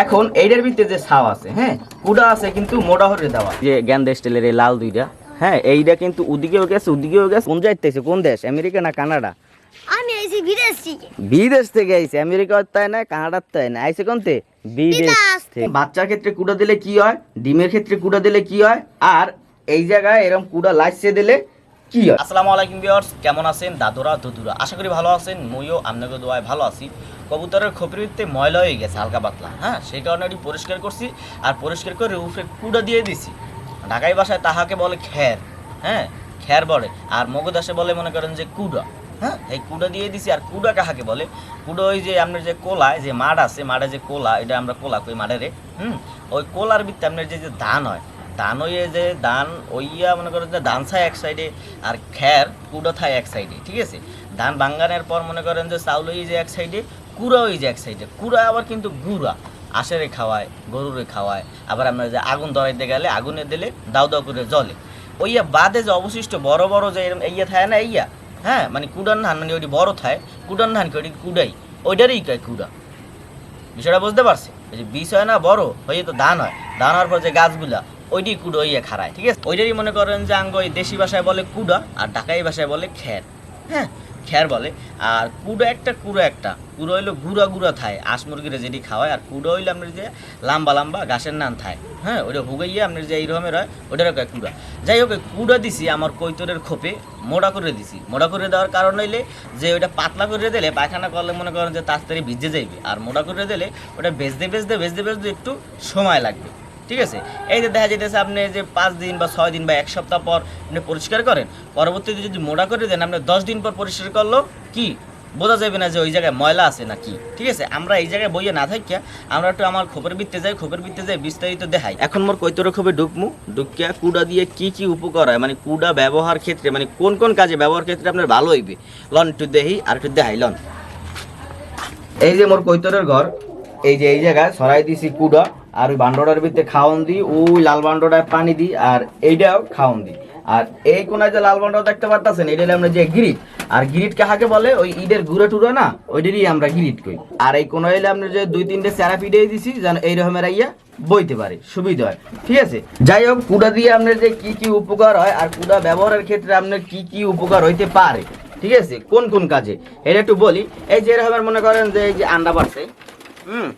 এখন এইটার ভিতরে যে ছাও আছে হ্যাঁ কুড়া আছে কিন্তু মোটা হরে দেওয়া। যে গ্যান্ডে স্টাইলের এই লাল দুইটা হ্যাঁ এইটা কিন্তু ওদিকেও গেছে ওদিকেও গেছে। কোন যাইতেছে কোন দেশ? আমেরিকা না কানাডা? আমি আইছি বিদেশ থেকে। বিদেশ থেকে আইছে। আমেরিকার তাই না কানাডার তাই না। আইছে কোনতে বিদেশ বিদেশ থেকে। বাচ্চার ক্ষেত্রে কুড়া দিলে কি হয়? ডিমের ক্ষেত্রে কুড়া দিলে কি হয়? আর এই জায়গায় এরকম কুড়া লাইসে দিলে কি হয়? আসসালামু আলাইকুম ভিউয়ার্স কেমন আছেন দাদুরা দুদুরা? আশা করি ভালো আছেন মইও আপনাকে দোয়ায় ভালো আছি। কবুতরের খোপরিতে ময়লা হয়ে গেছে, হালকা পাতলা। হ্যাঁ সেই কারণে এটি পরিষ্কার করছি আর পরিষ্কার করে উপরে কুড়া দিয়ে দিছি। ঢাকাই ভাষায় তাহাকে বলে খ্যার হ্যাঁ খ্যার বলে। আর মগদাসে বলে, মনে করেন যে কুড়া হ্যাঁ এই কুড়া দিয়ে দিছি। আর কুড়া কাহাকে বলে? কুডো ওই যে আপনার যে কোলায় যে মাঠ আছে মাঠে যে কোলা, এটা আমরা কোলা কই মাঠেরে হুম, ওই কোলার ভিত্তি আপনার যে যে ধান হয়, ধান হইয়ে যে ধান ওইয়া মনে করেন যে ধান ছায় এক সাইডে আর খ্যার কুড়ো থায় এক সাইডে, ঠিক আছে? ধান বাঙ্গানের পর মনে করেন যে চাউল হয়ে যে এক সাইডে কুড়া হয়ে যে এক সাইডে। কুড়া আবার কিন্তু গুড়া। আশেরে খাওয়ায়, গরুরে খাওয়ায়। আবার আমরা যে আগুন ধরাইতে গেলে আগুনে দিলে দাউ দাউ করে জলে ওইয়া বাদে যে অবশিষ্ট বড় বড় যে এরম ইয়া থাকে না ইয়া হ্যাঁ মানে কুড়ান ধান মানে ওইটি বড় থায় কুড়ান ধান কি ওইটি কুড়াই? ওইটারই কয় কুড়া? বিষয়টা বুঝতে পারছি? ওই যে বীজ হয় না বড় হয়ে তো ধান হয়। ধান হওয়ার পর যে গাছগুলা, ওইটি কুড়ো ইয়ে খারায় ঠিক আছে? ওইটারই মনে করেন যে আঙ্গ ওই দেশি ভাষায় বলে কুড়া, আর ঢাকাই ভাষায় বলে খ্যার হ্যাঁ খ্যার বলে। আর কুড়ো একটা কুড়ো একটা। কুড়ো হইল গুড়া গুড়া থায় আঁশ মুরগিরে যেটি খাওয়ায়। আর কুড়ো হইল আপনার যে লাম্বা লাম্বা ঘাসের নান থায় হ্যাঁ ওইটা হুগাইয়ে আপনার যে এই রকমের হয়, ওইটার কয় কুড়া। যাই হোক কুড়া দিছি আমার কৈতরের খোপে, মোড়া করে দিছি। মোড়া করে দেওয়ার কারণ হইলে যে ওইটা পাতলা করে দিলে পায়খানা করলে মনে করেন যে তাড়াতাড়ি ভিজে যাইবে। আর মোড়া করে দিলে ওটা বেচতে বেচতে বেচতে বেচতে একটু সময় লাগবে। ঠিক আছে? এই যে দেখা যেতেছে আপনি যে পাঁচ দিন বা ছয় দিন বা এক সপ্তাহ পর আপনি পরিষ্কার করেন, পরবর্তীতে যদি মোড়া করে দেন, আপনি দশ দিন পর পরিষ্কার করল, কি? বোঝা যাবে না যে ওই জায়গায় ময়লা আছে না কি ঠিক আছে? আমরা এই জায়গায় বইয়ে না থাকিয়া আমরা একটু আমার খোপের বৃত্তে যাই, খোপের বৃত্তে যাই বিস্তারিত দেখাই। এখন মোর কৈতর খোপে ঢুকমু, ঢুকিয়া কুড়া দিয়ে কি কি উপকার হয়? মানে কুড়া ব্যবহার ক্ষেত্রে মানে কোন কোন কাজে ব্যবহার ক্ষেত্রে আপনার ভালো হইবে? লন, একটু দেহি, আর একটু দেখাই, লন। এই যে মোর কৈতরের ঘর, এই যে এই জায়গায় সরাই দিছি কুড়া। আর ওই বান্ডোটার ভিতরে খাওয়ন দিই ওই লাল বান্ডোটায় পানি দিই আর এইটাও খাওয়ন দিই আর এই কোনায় যে লাল বান্ডো দেখতে পারতেছেন এটা হলো আমরা যে গিরিট। আর গিরিট কাহাকে বলে? ওই ঈদের গুঁড়ো টুড়ো না, ওইটারই আমরা গিরিট কই। আর এই কোনায় হলে আমরা যে দুই তিনটে চারা পিটিয়ে দিছি, যেন এই রকমের আইয়া বইতে পারে, সুবিধা হয়। ঠিক আছে? যাই হোক, কুড়া দিয়ে আপনার যে কি কি উপকার হয়, আর কুড়া ব্যবহারের ক্ষেত্রে আপনার কি কি উপকার হইতে পারে, ঠিক আছে? কোন কোন কাজে? এটা একটু বলি, এই যে এরকমের মনে করেন যে এই যে আন্ডা পারছে হুম?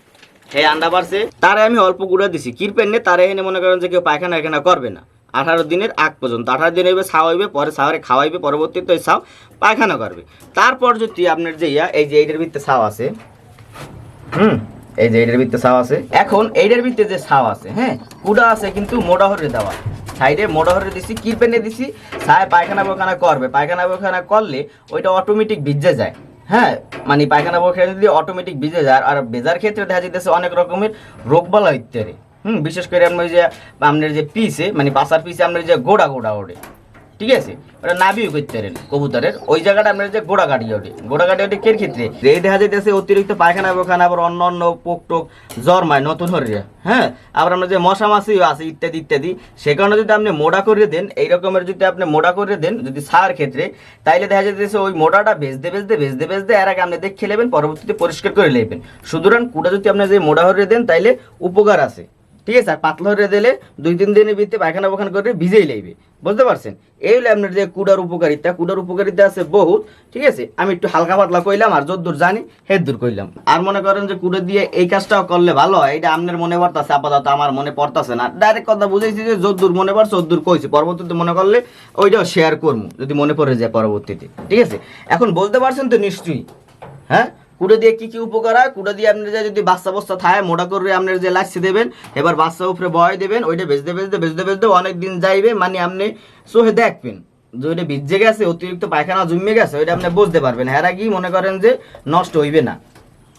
এই আন্ডা পারছে তারে আমি অল্প গুঁড়া দিছি। কিরপেন নে তারে এনে মনে করেন যে কেউ পায়খানা এখানে করবে না। আঠারো দিনের আগ পর্যন্ত। আঠারো দিন হইবে খাওয়াইবে পরে সাওয়ারে খাওয়াইবে, পরবর্তীতে ওই সাও পায়খানা করবে। তারপর যদি আপনার যে ইয়া, এই যে এইটার ভিত্তে সাও আছে, হুম, এই যে এইটার ভিতরে ছাও আছে, এখন এইটার ভিত্তে যে ছাও আছে হ্যাঁ কুড়া আছে কিন্তু মোটা হরে দেওয়া। সাইডে মোটা হরে দিছি কিরপেনে দিছি, ছায় পায়খানা পায়খানা করবে। পায়খানা পায়খানা করলে ওইটা অটোমেটিক ভিজে যায়। হ্যাঁ মানে পায়খানা পায়খানা যদি অটোমেটিক ভিজে যায়। আর ভেজার ক্ষেত্রে দেখা যেতেছে অনেক রকমের রোগ বালা ইত্যাদি হুম, বিশেষ করে আপনার যে আপনার যে পিসে মানে পাশার পিসে আপনার যে গোড়া গোড়া ওড়ে। ঠিক আছে? ওটা নাবিও করতে পারেন কবুতরের। ওই জায়গাটা আপনার যে গোড়া কাটি ওঠে গোড়া কাটি ওঠে কের ক্ষেত্রে? এই দেখা যাইতেছে অতিরিক্ত পায়খানা পায়খানা আবার অন্য অন্য পোক টোক জন্মায় নতুন হরিয়া হ্যাঁ? আবার আমরা যে মশা মাছিও আছে, ইত্যাদি ইত্যাদি। সে কারণে যদি আপনি মোটা করে দেন, এই রকমের যদি আপনি মোটা করে দেন, যদি সার ক্ষেত্রে, তাইলে দেখা যাইতেছে ওই মোটাটা বেচতে বেচতে বেচতে বেচতে এর আগে আপনি দেখে নেবেন, পরবর্তীতে পরিষ্কার করে নেবেন। সুতরাং কুটা যদি আপনি যে মোটা হরে দেন, তাইলে উপকার আছে। ঠিক আছে, আর পাতলা হরে দিলে দুই তিন দিনের ভিতরে পায়খানা পায়খানা করে ভিজেই লাগবে বুঝতে পারছেন? এই হলো আপনার যে কুড়ার উপকারিতা। কুড়ার উপকারিতা আছে বহুত, ঠিক আছে? আমি একটু হালকা পাতলা কইলাম, আর যদ্দূর জানি হে দূর কইলাম। আর মনে করেন যে কুড়ে দিয়ে এই কাজটাও করলে ভালো হয়, এটা আপনার মনে পড়তাছে, আপাতত আমার মনে পড়তাছে না। ডাইরেক্ট কথা বুঝেছি যে যদ্দূর মনে পড়ছে যদ্দূর কইছি। পরবর্তীতে মনে করলে ওইটাও শেয়ার করব যদি মনে পড়ে যায় পরবর্তীতে। ঠিক আছে? এখন বলতে পারছেন তো নিশ্চয়ই হ্যাঁ? কুড়ে দিয়ে কি কি উপকার হয়? কুড়ে দিয়ে আপনি যে যদি বাচ্চা বস্তা থাকে, মোটা করে আপনার যে লাচ্ছি দেবেন, এবার বাচ্চা উপরে বয় দেবেন, ওইটা বেচতে বেচতে বেচতে বেচতে অনেক দিন যাইবে মানে আপনি চোখে দেখবেন। যে ওইটা ভিজে গেছে, অতিরিক্ত পায়খানা জমে গেছে, ওইটা আপনি বুঝতে পারবেন। হ্যাঁ কি মনে করেন যে নষ্ট হইবে না।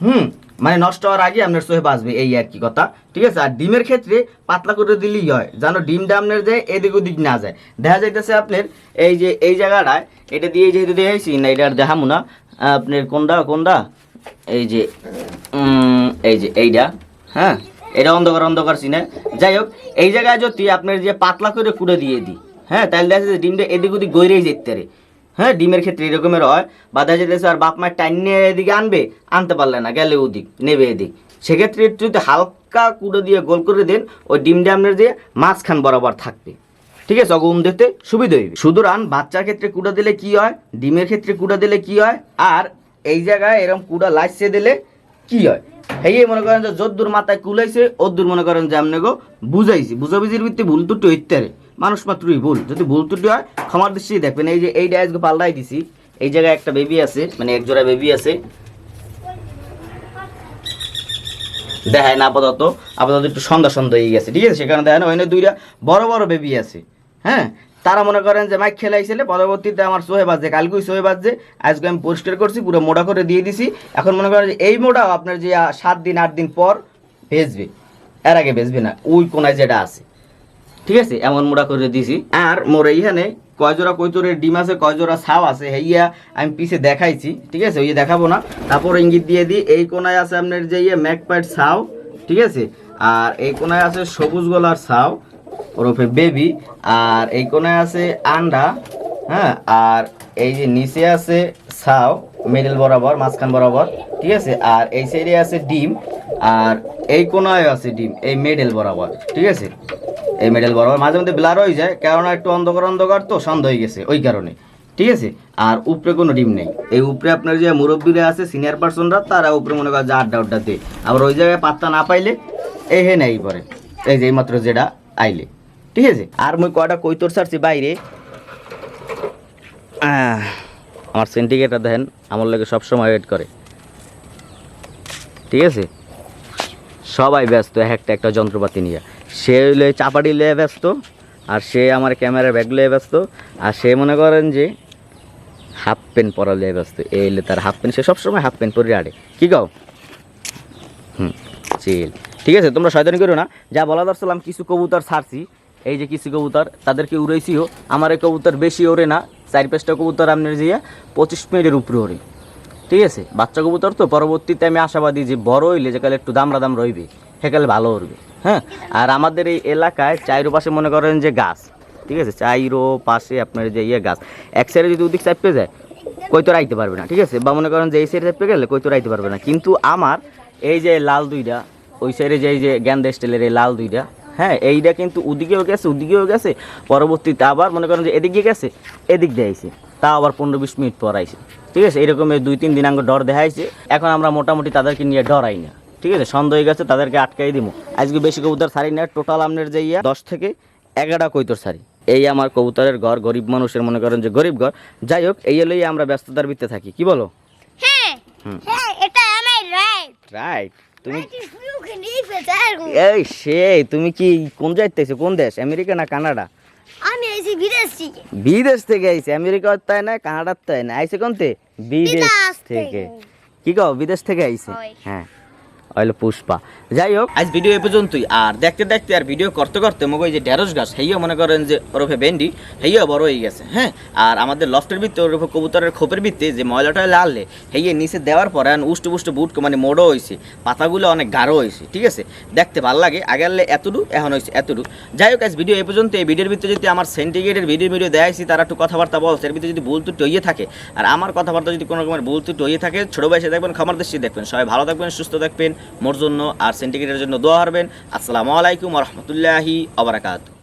হুম মানে নষ্ট হওয়ার আগে আপনার চোখে বাঁচবে, এই আর কি কথা। ঠিক আছে? আর ডিমের ক্ষেত্রে পাতলা করে দিলেই হয়, যেন ডিমটা আপনার যায় এদিক ওদিক না যায়। দেখা যাইতেছে আপনার এই যে, এই জায়গাটায়, এটা দিয়ে যেহেতু দেখাইছি, না এটা আর দেখামু না। আপনার কোনটা কোনটা? এই যে এই যে এইটা হ্যাঁ? এটা অন্ধকার অন্ধকার সিনে যাই হোক, এই জায়গায় যদি আপনার যে পাতলা করে কুড়ে দিয়ে দিই হ্যাঁ তাহলে দেখা যাচ্ছে ডিমটা এদিক ওদিক গইরেই যেতে পারে। হ্যাঁ ডিমের ক্ষেত্রে এরকমের হয়। বা দেখা যেতেছে আর বাপ মায়ের টাইম নিয়ে এদিকে আনবে, আনতে পারলে না, গেলে ওদিক, নেবে এদিক। সেক্ষেত্রে যদি হালকা কুড়ো দিয়ে গোল করে দেন, ওই ডিমটা আপনার যে মাঝখান বরাবর থাকবে। ঠিক আছে? অগুম দিতে সুবিধা হইবে। সুতরাং বাচ্চার ক্ষেত্রে কুড়া দিলে কি হয়? ডিমের ক্ষেত্রে কুড়া দিলে কি হয়? আর এই জায়গায় এরকম কুড়া লাইসে দিলে কি হয়? এই মনে করেন যে যদ্দুর মাথায় কুলাইছে ওদ্দুর মনে করেন যে আপনাকে বুঝাইছি। বুঝাবুঝির ভিত্তি ভুল ত্রুটি হইতে মানুষ মাত্রই ভুল। যদি ভুল ত্রুটি হয়, ক্ষমার দৃষ্টি দেখবেন। এই যে এই ডায়াসকে পাল্টাই দিছি। এই জায়গায় একটা বেবি আছে মানে এক জোড়া বেবি আছে। দেখায় না আপাতত। আপাতত একটু সন্ধ্যা সন্ধ্যা হয়ে গেছে। ঠিক আছে? সেখানে দেখেন ওইখানে দুইটা বড় বড় বেবি আছে। হ্যাঁ? তারা মনে করেন যে মাইক খেলাইছিলে পরবর্তীতে আমার সোহে বাজছে কালকেই সোহে বাজছে আজকে আমি পরিষ্কার করছি পুরো মোটা করে দিয়ে দিছি। এখন মনে করেন যে এই মোটাও আপনার যে সাত দিন আট দিন পর ভেজবে এর আগে ভেজবে না ওই কোনায় যেটা আছে। ঠিক আছে? এমন মোড়া করে দিছি। আর মোর এইখানে কয়জোড়া কৈতরের ডিম আছে কয়জোড়া ছাও আছে হেইয়া আমি পিছে দেখাইছি ঠিক আছে? ওই দেখাবো না। তারপর ইঙ্গিত দিয়ে দিই এই কোনায় আছে আপনার যে ইয়ে ম্যাকপাইট ছাও ঠিক আছে? আর এই কোনায় আছে সবুজ গলার ছাও ওরফে বেবি, আর এই কোনায় আছে আন্ডা হ্যাঁ আর এই যে নিচে আছে ছাও মিডল বরাবর, মাঝখান বরাবর, ঠিক আছে? আর এই সাইডে আছে ডিম, আর এই কোনায় আছে ডিম, এই মিডল বরাবর, ঠিক আছে? এই মেডেল বরাবর, মাঝে মধ্যে ব্লার হয়ে যায়, কেননা একটু অন্ধকার অন্ধকার তো সন্দেহ হয়ে গেছে, ওই কারণে, ঠিক আছে? আর উপরে কোনো ডিম নেই। এই উপরে আপনার যে মুরব্বীরা আছে সিনিয়র পার্সনরা তারা উপরে মনে করেন যে আড্ডা আড্ডা দেয়। আবার ওই জায়গায় পাত্তা না পাইলে এই হে নেই পরে, এই যে এইমাত্র যেটা আইলে। ঠিক আছে? আর মুই কয়টা কৈতর ছাড়ছি বাইরে? আমার সেন্টিকেটটা দেখেন, আমার লাগে সবসময় ওয়েট করে। ঠিক আছে? সবাই ব্যস্ত, এক একটা একটা যন্ত্রপাতি নিয়ে। সে হইলে চাপাটি লিয়ে ব্যস্ত, আর সে আমার ক্যামেরার ব্যাগ লিয়ে ব্যস্ত, আর সে মনে করেন যে হাফ প্যান্ট পরা লিয়ে ব্যস্ত। এই হইলে তার হাফ প্যান্ট সে সবসময় হাফ প্যান্ট পরে আড়ে। কী গাও হুম চিল ঠিক আছে, তোমরা শয়তানি করো না। যা বলা দরছিলাম কিছু কবুতর ছাড়ছি। এই যে কিছু কবুতর, তাদেরকে উড়াইছিও। আমার এই কবুতর বেশি ওড়ে না, চার পাঁচটা কবুতর আপনার যে পঁচিশ মিনিটের উপরে ওড়ে। ঠিক আছে, বাচ্চা কবুতর তো, পরবর্তীতে আমি আশাবাদী যে বড় হইলে যে কালে একটু দামরা দাম রইবে সেকালে ভালো উঠবে হ্যাঁ আর আমাদের এই এলাকায় চাইরো পাশে মনে করেন যে গাছ, ঠিক আছে, চাইরো পাশে আপনার যে ইয়ে গাছ, এক সাইডে যদি ওদিক চাপে যায় কই তো রাইতে পারবে না, ঠিক আছে, বা মনে করেন যে এই সাইডে চাপে গেলে কই তো রাইতে পারবে না। কিন্তু আমার এই যে লাল দুইটা ওই সাইডে যে যে গ্যান্ডা স্টাইলের এই লাল দুইটা হ্যাঁ এইটা কিন্তু ওদিকেও গেছে ওদিকেও গেছে পরবর্তীতে আবার মনে করেন যে এদিকে গেছে এদিক দিয়ে আইছে তা আবার পনেরো বিশ মিনিট পর আইছে। ঠিক আছে এরকম এই দুই তিন দিন আগে ডর দেখাইছে এখন আমরা মোটামুটি তাদেরকে নিয়ে ডরাই না। ঠিক আছে সন্দেহ হয়ে গেছে তাদেরকে আটকাই দিব আজকে বেশি কবুতর ছাড়ি না টোটাল আপনার যে ইয়া দশ থেকে এগারোটা কৈতর ছাড়ি। এই আমার কবুতরের ঘর গরিব মানুষের মনে করেন যে গরিব ঘর। যাই হোক এই হলেই আমরা ব্যস্ততার ভিত্তে থাকি কি বলো? হ্যাঁ হ্যাঁ এটা আমার রাইট রাইট তুমি এই সেই তুমি কি কোন যাইতেছো কোন দেশ? আমেরিকা না কানাডা? আমি আইছি বিদেশ থেকে। বিদেশ থেকে আইছি? আমেরিকার তাই না কানাডার তাই না? আইছে কোনতে? বিদেশ থেকে। কি কও বিদেশ থেকে আইছে? হয়। হইল পুষ্পা। যাই হোক, আজ ভিডিও এ পর্যন্তই। আর দেখতে দেখতে আর ভিডিও করতে করতে ওই যে ঢেঁড়স গাছ হেইও মনে করেন যে ওরফে ভেন্ডি হেইও বড় হয়ে গেছে হ্যাঁ? আর আমাদের লফটের ভিত্তি, ওরফে কবুতরের খোপের ভিত্তি, যে ময়লাটা লাললে, হেইয়ে নিচে দেওয়ার পরে এখন উষ্ট পুষ্ট বুট মানে মোড়ো হয়েছে পাতাগুলো অনেক গাঢ় হয়েছে ঠিক আছে? দেখতে ভালো লাগে, আগে আনলে এতটু এখন হয়েছে এতটু যাই হোক, আজ ভিডিও এ পর্যন্ত, এই ভিডিওর ভিতরে যদি আমার সেন্টিগ্রেটের ভিডিও ভিডিও দেখাইছি তারা একটু কথাবার্তা বলছে এর ভিতরে যদি ভুল ত্রুটি থাকে, আর আমার কথাবার্তা যদি কোনো রকমের ভুল ত্রুটি থাকে, ছোটো বয়সে দেখবেন খামার দৃষ্টি দেখবেন। সবাই ভালো থাকবেন, সুস্থ থাকবেন মোর জন্য আর সেন্টিগ্রেটের জন্য দোয়া হারবেন। আসসালামু আলাইকুম রহমতুল্লাহি আবরাকাত